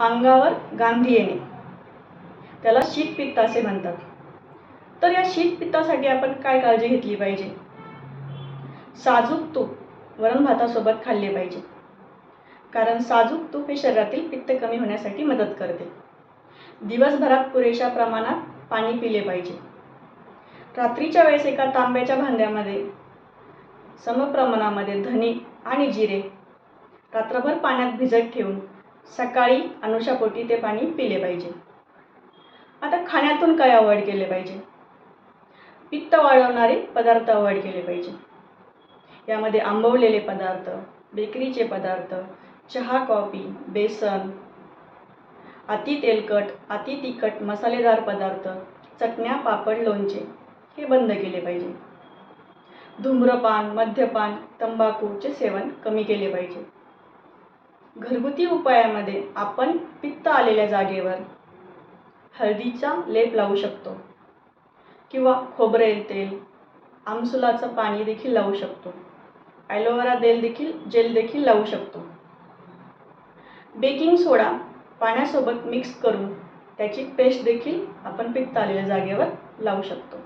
अंगावर गांधी येणे. त्याला शीतपित्त असे म्हणतात. तर या शीतपित्तासाठी आपण काय काळजी घेतली पाहिजे? साजूक तूप वरण भातासोबत खाल्ले पाहिजे. कारण साजूक तूप हे शरीरातील पित्त कमी होण्यासाठी मदत करते. दिवसभरात पुरेशा प्रमाणात पाणी पिले पाहिजे. रात्रीच्या वेळेस एका तांब्याच्या भांड्यामध्ये समप्रमाणामध्ये धने आणि जिरे रात्रभर पाण्यात भिजत ठेवून सकाळी अनुशापोटी ते पाणी पिले पाहिजे. आता खाण्यातून काय अवॉइड केले पाहिजे? पित्त वाढवणारे पदार्थ अवॉइड केले पाहिजे. यामध्ये आंबवलेले पदार्थ बेकरीचे पदार्थ चहा कॉफी बेसन अति तेलकट अति तिखट मसालेदार पदार्थ चटण्या पापड लोणचे हे बंद केले पाहिजे. धूम्रपान मद्यपान तंबाखूचे सेवन कमी केले पाहिजे. घरगुती उपायामध्ये आपण पित्त आलेल्या जागेवर हळदीचा लेप लावू शकतो. किंवा खोबरेल तेल आमसुलाचं पाणी देखील लावू शकतो. ॲलोवेरा तेल देखील जेल देखील लावू शकतो. बेकिंग सोडा पाण्यासोबत मिक्स करून त्याची पेस्ट देखील आपण पित्त आलेल्या जागेवर लावू शकतो.